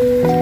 ผ่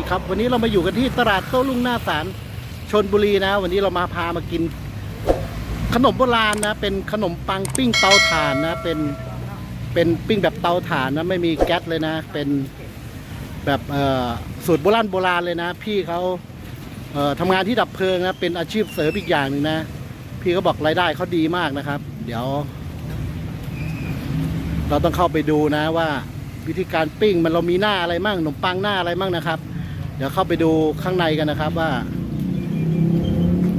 ดีครับ วันนี้เรามาอยู่กันที่ตลาดโต้รุ่งหน้าศาลชนบุรีนะ วันนี้เรามาพามากิน ขนมโบราณนะ เป็นขนมปังปิ้งเตาถ่านนะ เป็นเป็นปิ้งแบบเตาถ่านนะไม่มีแก๊สเลยนะ เป็นแบบสูตรโบราณโบราณเลยนะ พี่เขาเทำงานที่ดับเพลิงนะเป็นอาชีพเสริมอีกอย่างหนึ่งนะ พี่เขาบอกรายได้เขาดีมากนะครับ เดี๋ยว เราต้องเข้าไปดูนะว่าวิธีการปิ้งมันเรามีหน้าอะไรมั่งขนมปังหน้าอะไรมั่งนะครับ ดี๋ยวเข้าไปดูข้างในกันนะครับว่า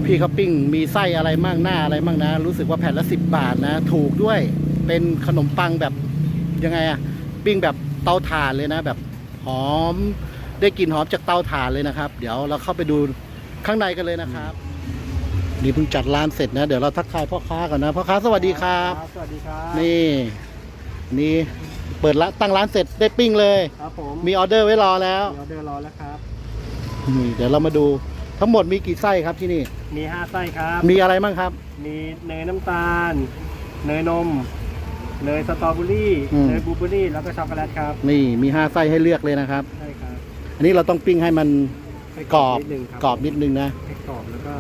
พี่เขาปิ้งมีไส้อะไรมั่งหน้าอะไรมั่งนะ รู้สึกว่าแผ่นละสิบบาทนะ ถูกด้วยเป็นขนมปังแบบยังไงอะปิ้งแบบเตาถ่านเลยนะ แบบหอมได้กลิ่นหอมจากเตาถ่านเลยนะครับ เดี๋ยวเราเข้าไปดูข้างในกันเลยนะครับนี่เพิ่งจัดร้านเสร็จนะเดี๋ยวเราทักทายพ่อค้าก่อนนะพ่อค้าสวัสดีครับ สวัสดีครับ นี่ นี่เปิดละตั้งร้านเสร็จได้ปิ้งเลย ครับผมมีออเดอร์ไว้รอแล้ว มีออเดอร์รอแล้วครับ นี่เดี๋ยวเรามาดูทั้งหมดมีกี่ไส้ครับที่นี่ มีห้าไส้ครับ มีอะไรบ้างครับ มีเนยน้ำตาล เนยนม เนยสตรอเบอรี่อืม เนยบลูเบอรี่แล้วก็ช็อกโกแลตครับนี่มีห้าไส้ให้เลือกเลยนะครับ ใช่ครับอันนี้เราต้องปิ้งให้มันให้กรอบนิดนึงครักรอบนิดนึงนะให้กรอบแล้วก็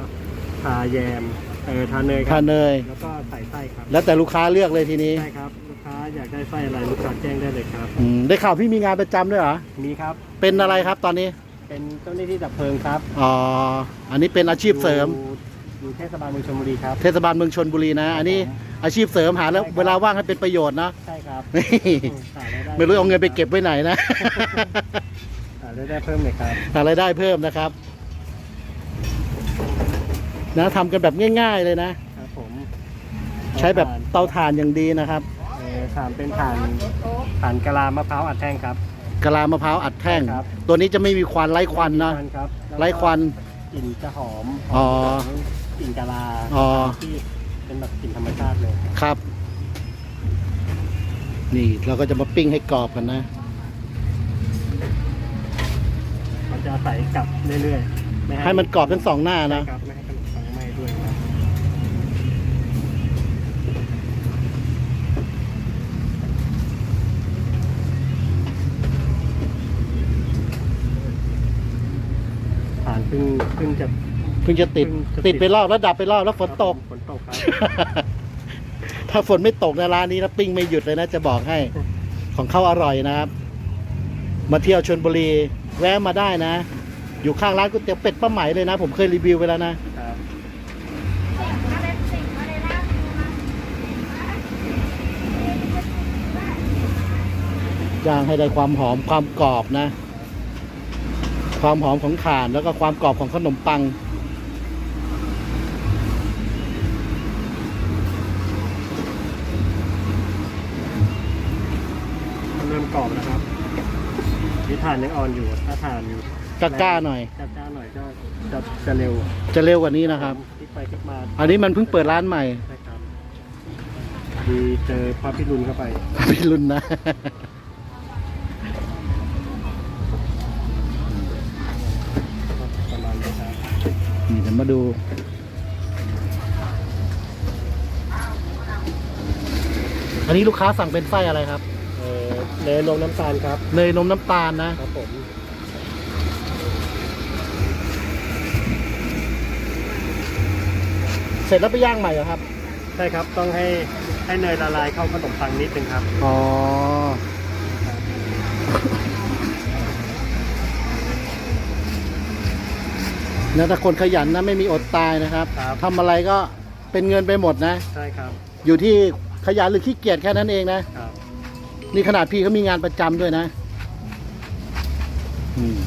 ทาแยมเออทาเนยคทารับเนย แล้วก็ใส่ไส้ครับแล้วแต่ลูกค้าเลือกเลยทีนี้ใช่ครับลูกค้าอยากได้ไส้อะไรลูกค้าแจ้งได้เลยครับ อืมได้ข่าวพี่มีงานประจำด้วยเหรอ มีครับเป็นอะไรครับตอนนี้ เป็นเจ้าหน้าที่ดับเพลิงครับอ๋ออันนี้เป็นอาชีพเสริม อยู่อยู่เทศบาลเมืองชลบุรีครับ เทศบาลเมืองชนบุรีนะ อันนี้อาชีพเสริมหาแล้วใช่ครับเวลาว่างให้เป็นประโยชน์นะใช่ครับนี่อืมหารายด้ไม่รู้เอาเงินไปเก็บไว้ไหนนะ หารายได้เพิ่มเลยครับหารายได้เพิ่มนะครับ นะทำกันแบบง่าย ๆ เลยนะ ครับผมใช้แบบเตาถ่านอย่างดีนะครับเออถ่านเป็นถ่านถ่านกะลามะพร้าวอัดแท่งครับ กะลามะพร้าวอัดแท่ง ครับ ตัวนี้จะไม่มีควันไร้ควันนะมีครับแล้ก็ไร้ควัน กลิ่นจะหอมอ๋อของกลิ่นกะลาอ๋อ ที่เป็นแบบกลิ่นธรรมชาติเลยครับ นี่เราก็จะมาปิ้งให้กรอบกันนะ มันจะใส่กลับเรื่อยๆไม่ให้มันกรอบทั้งสองหน้านะ ใช่ครับไม่ให้ขนมปังไหม้ด้วยครับถ่านเพิ่งเพิ่งจะ เพิ่งจะติดเพิ่งจะติดติดไปรอบแล้วดับไปรอบแล้วฝนตก ฝนตกครับ ถ้าฝนไม่ตกในร้านนี้นะปิ้งไม่หยุดเลยนะจะบอกให้ ของเขาอร่อยนะครับ มาเที่ยวชนบุรี แวะมาได้นะ อยู่ข้างร้านก๋วยเตี๋ยวเป็ดป้าไหมเลยนะ ผมเคยรีวิวไปแล้วนะ ครับย่างให้ได้ความหอมความกรอบนะ ความหอมของถ่านแล้วก็ความกรอบของขนมปัง มันเริ่มกรอบแล้วครับ ที่ถ่านยังอ่อนอยู่ ถ้าถ่านกล้าๆหน่อย กล้าๆหน่อยก็จะจะเร็วจะเร็วกว่านี้นะครับ พลิกไปพลิกมาอันนี้มันเพิ่งเปิดร้านใหม่ใช่ครับดีเจอพระพิรุณเข้าไปพี่รุ่นนะ ประมาณนี้ครับนี่เดี๋ยวมาดู อันนี้ลูกค้าสั่งเป็นไส้อะไรครับ เออเนยนมน้ำตาลครับ เนยนมน้ำตาลนะ ครับผม เสร็จแล้วไปย่างใหม่เหรอครับ ใช่ครับ ต้องให้ให้เนยละลายเข้าขนมปังนิดนึงครับ อ๋อ นะถ้าคนขยันนะไม่มีอดตายนะครับครับ ทำอะไรก็เป็นเงินไปหมดนะ ใช่ครับ อยู่ที่ขยันหรือขี้เกียจแค่นั้นเองนะ ครับ นี่ขนาดพี่เขามีงานประจำด้วยนะอืม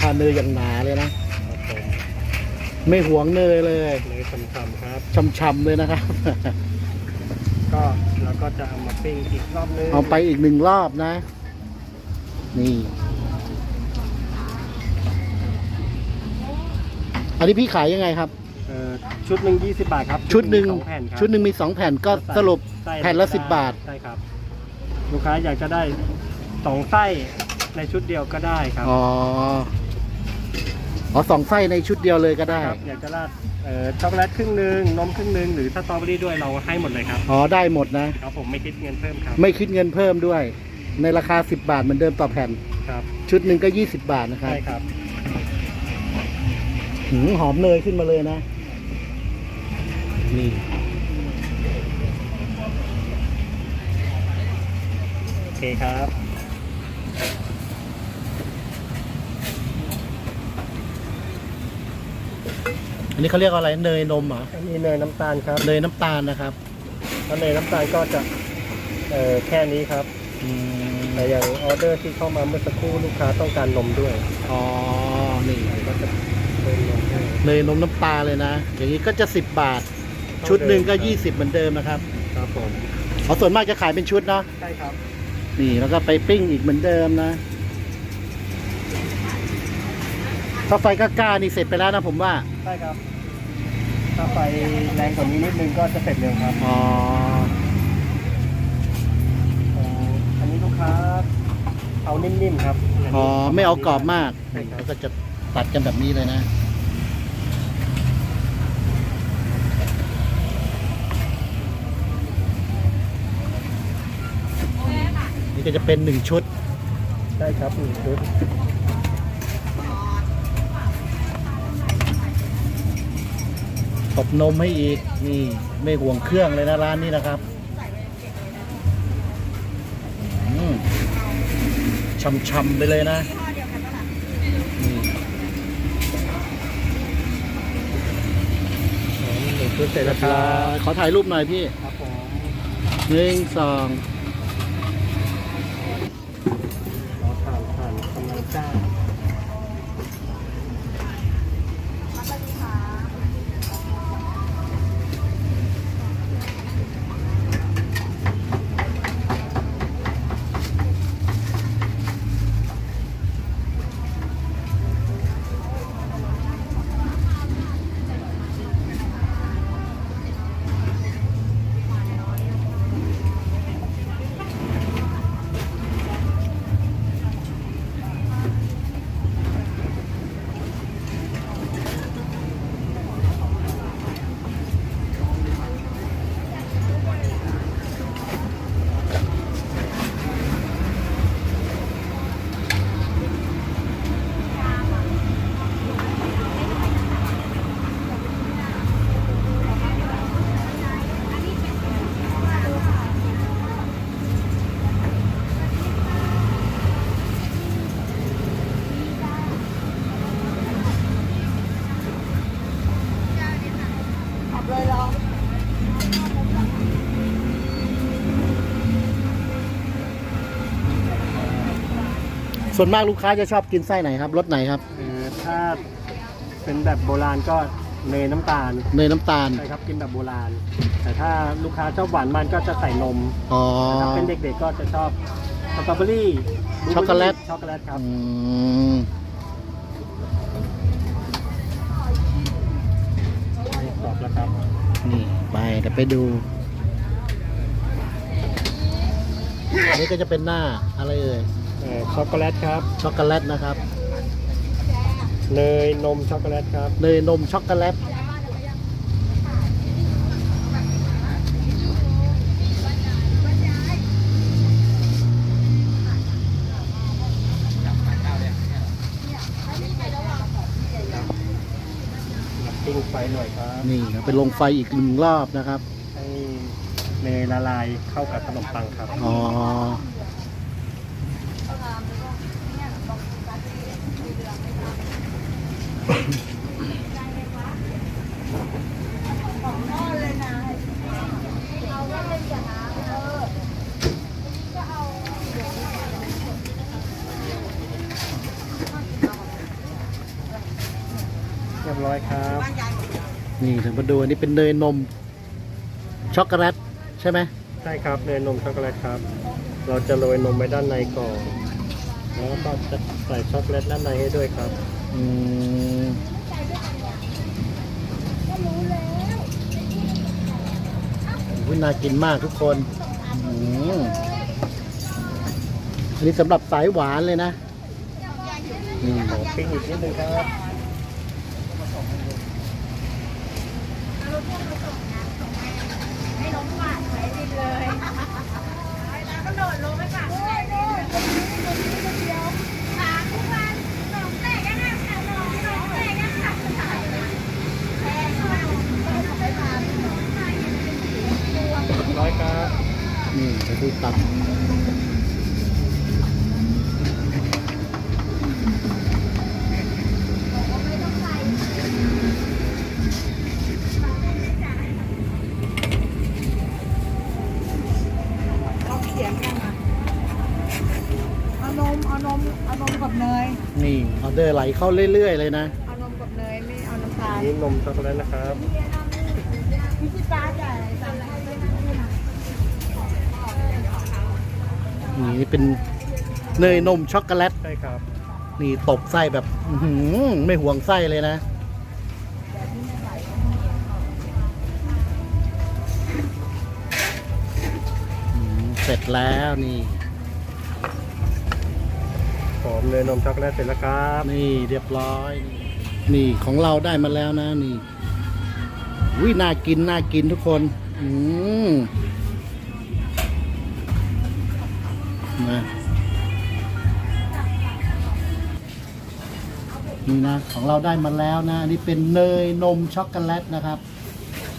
ทานเนยอย่างหนาเลยนะ ครับผมไม่หวงเนยเลยเนยฉ่ำๆครับ ช่ำๆเลยนะครับ ก็เราก็จะเอามาปิ้งอีกรอบนึงเอาไปอีกหนึ่งรอบนะ นี่ อันนี้พี่ขายยังไงครับ เอ่อชุดหนึ่ง20บาทครับชุดหนึ่งสอแผ่นครับชุดหนึ่งมีสองแผ่นก็สรุปไส้แผ่นละสิบบาท ใช่ครับ ลูกค้าอยากจะได้สองไส้ในชุดเดียวก็ได้ครับ อ๋อ อ๋อสองไส้ในชุดเดียวเลยก็ได้ ครับอยากจะราดเอ่อช็อกโกแลตครึ่งหนึ่งนมครึ่งหนึ่งหรือสตรอเบอรี่ด้วยเราให้หมดเลยครับอ๋อได้หมดนะ ครับผมไม่คิดเงินเพิ่มครับไม่คิดเงินเพิ่มด้วย ในราคา 10 บาทเหมือนเดิมต่อแผ่น ครับชุดหนึ่งก็ 20 บาทนะครับใช่ครับหืมหอมเนยขึ้นมาเลยนะ นี่ โอเคครับ อั นนี้เขาเรียกว่าอะไรเนยนมเหรออันนี้เนยน้ำตาลครับเนยน้ำตาลนะครับถ้าเนยน้ำตาลก็จะเออแค่นี้ครับ อืมแต่อย่างออเดอร์ที่เข้ามาเมื่อสักครู่ลูกค้าต้องการนมด้วยอ๋อนี่ก็จะเป็นนมให้เนยนมน้ำปลาเลยนะ อย่างนี้ก็จะ 10 บาท ชุดหนึ่งก็ 20 เหมือนเดิมนะครับครับผมเขาส่วนมากจะขายเป็นชุดเนาะใช่ครับนี่แล้วก็ไปปิ้งอีกเหมือนเดิมนะ ถ้าไฟกล้าๆนี่เสร็จไปแล้วนะผมว่า ใช่ครับ ถ้าไฟแรงกว่านี้นิดนึงก็จะเสร็จเร็วครับอ๋อเอ่ออันนี้ลูกค้าเอานิ่มๆครับย่งนี้อ๋อไม่เอากรอบมากใช่ครับแล้วก็จะตัดกันแบบนี้เลยนะนี่ก็จะเป็นหนึ่งชุดใช่ครับหนึ่งชุด ตบนมให้อีกนี่ไม่ห่วงเครื่องเลยนะร้านนี้นะครับอืมช่ำๆไปเลยนะนี่หนึ่งชุดเสร็จแล้วคเวรัลาบขอถ่ายรูปหน่อยพี่ครับผมหนึ่งสอง ส่วนมากลูกค้าจะชอบกินไส้ไหนครับรสไหนครับคือถ้าเป็นแบบโบราณก็เนยน้ำตาลเนยน้ำตาลใช่ครับกินแบบโบราณ แต่ถ้าลูกค้าชอบหวานมันก็จะใส่นมอ๋อ แต่ถ้าเป็นเด็กๆก็จะชอบสตรอเบอรี่บลูเบช็อกโกแลต ช็อกโกแลตครับ อืมตอบแล้วครับนี่ไปเดี๋ยวไปดูอันนี้ก็จะเป็นหน้าอะไรเอ่ย เอ่อช็อกโกแลตครับ ช็อกโกแลตนะครับเนยนมช็อกโกแลตครับ เนยนมช็อกโกแลตปิ้งไฟหน่อยครับ นี่ครับไปลงไฟอีกหนึ่งรอบนะครับให้เนยละลายเข้ากับขนมปังครับ อ๋อ รียบร้อยครับ นี่เดี๋ยวมาดูอันนี้เป็นเนยนม ช็อกโกแลตใช่ไหมใช่ครับเนยนมช็อกโกแลตครับ เราจะโรยนมไว้ด้านในก่อน แล้วก็จะใส่ช็อกโกแลตด้านในให้ด้วยครับอืมอุ๊ยน่ากินมากทุกคนอืมอันนี้สำหรับสายหวานเลยนะ อืมขอปิ้งอีกนิดนึงครับ ร้อยครับ นี่จะดูตับ กับเนยนี่ออเดอร์ไหลเข้าเรื่อย ๆ เลยนะ เอานมกับเนยไม่เอาน้ำตาลนี่นมช็อกโกแลตนะครับพี่ชิปาจ่ายจ่ายอะไรไม่ได้นะนี่เป็นเนยนมช็อกโกแลต ใช่ครับ นี่ตบไส้แบบอื้อหือไม่ห่วงไส้เลยนะอืมเสร็จแล้วนี่ หอมเนยนมช็อกโกแลตเสร็จแล้วครับ นี่เรียบร้อย นี่ของเราได้มาแล้วนะนี่วิน่ากินน่ากินทุกคน อืมนะนี่นะของเราได้มาแล้วนะอันนี่เป็นเนยนมช็อกโกแลตนะครับ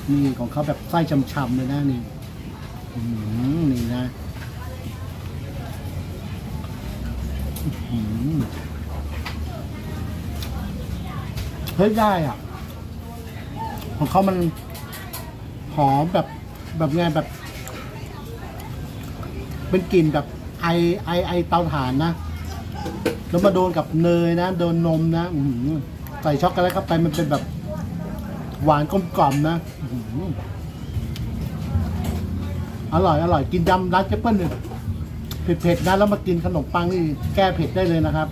นี่ของเขาแบบไส้ฉ่ำๆเลยนะนี่อืมนี่นะ เฮ้ยได้อะ ของเขามันหอมแบบแบบไงแบบ เป็นกลิ่นแบบไอไอไอเตาถ่านนะ แล้วมาโดนกับเนยนะ โดนนมนะอืใส่ช็อกโกแลตเข้าไปมันเป็นแบบ หวานกลมกล่อมนะอื้อร่อย อร่อย กินยำร้านเจเปิ้ลเนี่ย เผ็ดๆนะแล้วมากินขนมปังนี่แก้เผ็ดได้เลยนะครับ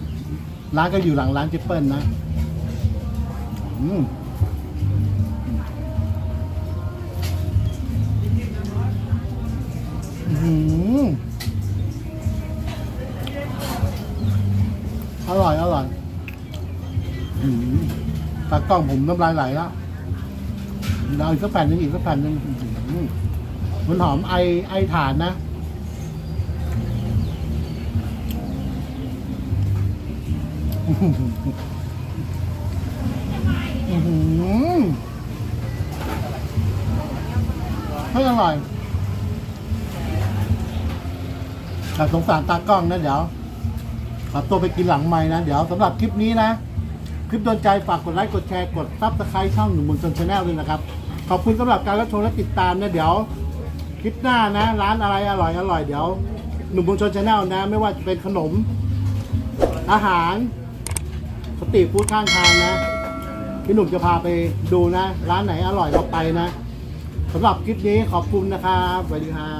ร้านก็อยู่หลังร้านเจเปิลนะอืมอร่อย อร่อยอืมตากล้องผมน้ำลายไหลแล้วเอาอีกสักแผ่นหนึ่งอีกสักแผ่นหนึ่งอืมันหอมไอไอถ่านนะ ไม่อร่อยแต่สงสารตากล้องนะเดี๋ยวขอตัวไปกินหลังไม้นะ เดี๋ยวสำหรับคลิปนี้นะ คลิปโดนใจฝากกดไลค์ กดแชร์ กดซับสไครต์ช่องหนุ่มบุญชนชาแนลด้วยนะครับ ขอบคุณสำหรับการรับชมและติดตามนะเดี๋ยว คลิปหน้านะ ร้านอะไรอร่อยอร่อยเดี๋ยว หนุ่มบุญชนชาแนลนะ ไม่ว่าจะเป็นขนม อาหาร สตรีทฟู้ดข้างทางนะ พี่หนุ่มจะพาไปดูนะ ร้านไหนอร่อยเราไปนะสำหรับคลิปนี้ขอบคุณนะครับสวัสดีครับ